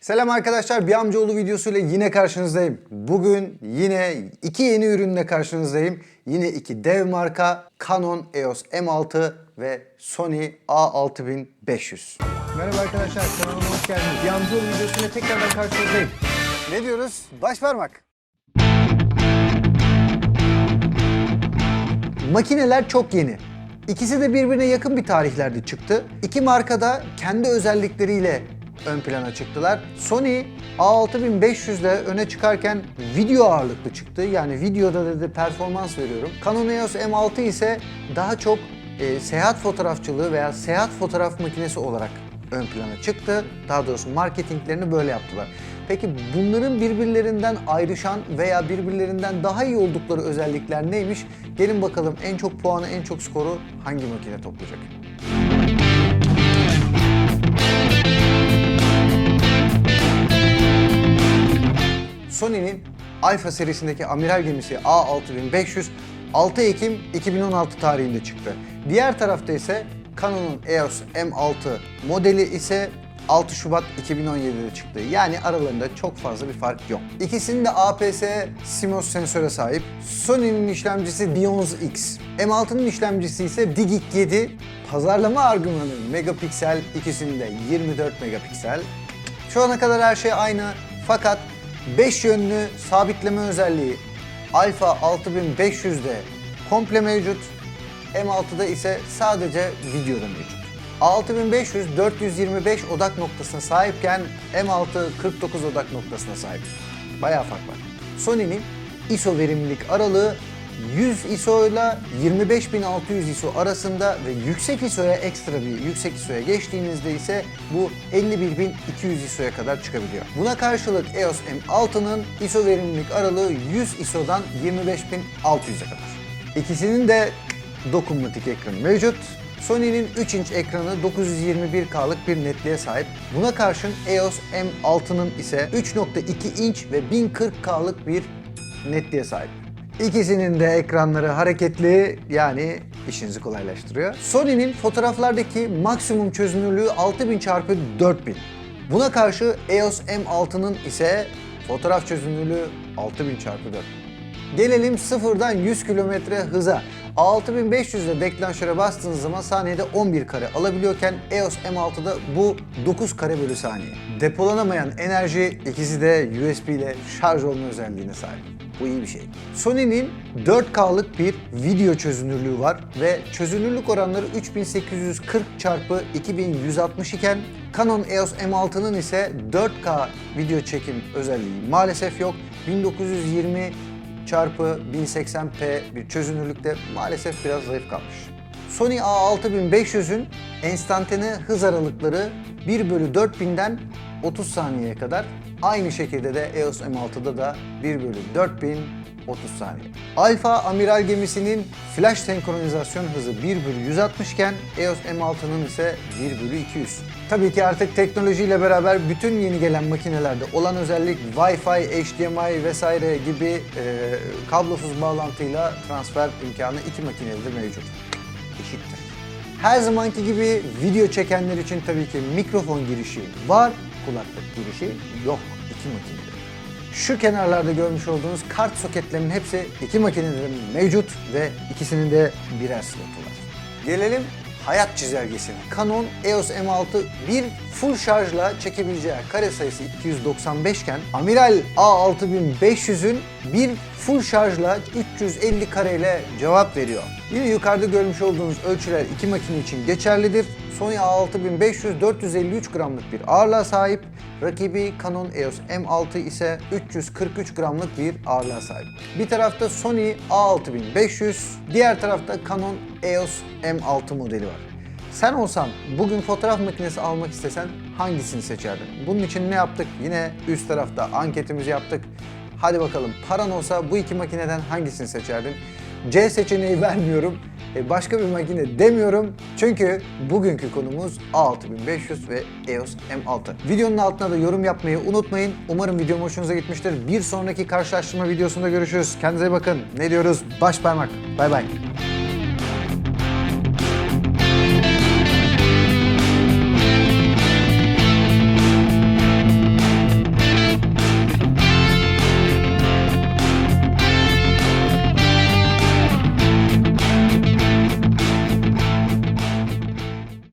Selam arkadaşlar, bir amcaoğlu videosuyla yine karşınızdayım. Bugün yine iki yeni ürünle karşınızdayım. Yine iki dev marka Canon EOS M6 ve Sony A6500. Merhaba arkadaşlar, kanalıma hoş geldiniz. Bir amcaoğlu videosuyla tekrardan karşınızdayım. Ne diyoruz? Baş parmak. Makineler çok yeni. İkisi de birbirine yakın bir tarihlerde çıktı. İki marka da kendi özellikleriyle ön plana çıktılar. Sony A6500'de öne çıkarken video ağırlıklı çıktı. Yani videoda dedi performans veriyorum. Canon EOS M6 ise daha çok e, seyahat fotoğrafçılığı veya seyahat fotoğraf makinesi olarak ön plana çıktı. Daha doğrusu marketinglerini böyle yaptılar. Peki bunların birbirlerinden ayrışan veya birbirlerinden daha iyi oldukları özellikler neymiş? Gelin bakalım en çok puanı, en çok skoru hangi makine toplayacak? Alpha serisindeki amiral gemisi A6500 6 Ekim 2016 tarihinde çıktı. Diğer tarafta ise Canon'un EOS M6 modeli ise 6 Şubat 2017'de çıktı. Yani aralarında çok fazla bir fark yok. İkisinin de APS CMOS sensöre sahip. Sony'nin işlemcisi Bionz X. M6'nın işlemcisi ise Digic 7. Pazarlama argümanı megapiksel, ikisinin de 24 megapiksel. Şu ana kadar her şey aynı fakat 5 yönlü sabitleme özelliği Alpha 6500'de komple mevcut. M6'da ise sadece videoda mevcut. 6500 425 odak noktasına sahipken M6 49 odak noktasına sahip. Bayağı fark var. Sony'nin ISO verimlilik aralığı 100 ISO ile 25600 ISO arasında ve yüksek ISO'ya ekstra bir yüksek ISO'ya geçtiğinizde ise bu 51200 ISO'ya kadar çıkabiliyor. Buna karşılık EOS M6'nın ISO verimlilik aralığı 100 ISO'dan 25600'e kadar. İkisinin de dokunmatik ekranı mevcut. Sony'nin 3 inç ekranı 921K'lık bir netliğe sahip. Buna karşın EOS M6'nın ise 3.2 inç ve 1040K'lık bir netliğe sahip. İkisinin de ekranları hareketli yani işinizi kolaylaştırıyor. Sony'nin fotoğraflardaki maksimum çözünürlüğü 6000 x 4000. Buna karşı EOS M6'nın ise fotoğraf çözünürlüğü 6000 x 4000. Gelelim sıfırdan 100 km hıza. 6500'de deklanşöre bastığınız zaman saniyede 11 kare alabiliyorken EOS M6'da bu 9 kare bölü saniye. Depolanamayan enerji ikisi de USB ile şarj olma özelliğine sahip. Bu iyi bir şey. Sony'nin 4K'lık bir video çözünürlüğü var ve çözünürlük oranları 3840 x 2160 iken Canon EOS M6'nın ise 4K video çekim özelliği maalesef yok. 1920 çarpı 1080p bir çözünürlükte maalesef biraz zayıf kalmış. Sony A6500'ün enstantane hız aralıkları 1 bölü 4000'den 30 saniyeye kadar. Aynı şekilde de EOS M6'da da 1 bölü 4000 30 saniye. Alfa amiral gemisinin flash senkronizasyon hızı 1 bölü 160 iken EOS M6'nın ise 1 bölü 200. Tabii ki artık teknolojiyle beraber bütün yeni gelen makinelerde olan özellik Wi-Fi, HDMI vesaire gibi e, kablosuz bağlantıyla transfer imkanı iki makinede de mevcut. Eşittir. Her zamanki gibi video çekenler için tabii ki mikrofon girişi var, kulaklık girişi yok iki makinede. Şu kenarlarda görmüş olduğunuz kart soketlerinin hepsi iki makinede de mevcut ve ikisinin de birer slotu var. Gelelim hayat çizelgesine. Canon EOS M6 bir full şarjla çekebileceği kare sayısı 295 iken Amiral A6500'ün bir full şarjla 350 kareyle cevap veriyor. Yine yukarıda görmüş olduğunuz ölçüler iki makine için geçerlidir. Sony A6500 453 gramlık bir ağırlığa sahip. Rakibi Canon EOS M6 ise 343 gramlık bir ağırlığa sahip. Bir tarafta Sony A6500, diğer tarafta Canon EOS M6 modeli var. Sen olsan bugün fotoğraf makinesi almak istesen hangisini seçerdin? Bunun için ne yaptık? Yine üst tarafta anketimizi yaptık. Hadi bakalım paran olsa bu iki makineden hangisini seçerdin? C seçeneği vermiyorum. E, Başka bir makine demiyorum. Çünkü bugünkü konumuz A6500 ve EOS M6. Videonun altına da yorum yapmayı unutmayın. Umarım videom hoşunuza gitmiştir. Bir sonraki karşılaştırma videosunda görüşürüz. Kendinize bakın. Ne diyoruz? Baş parmak. Bay bay.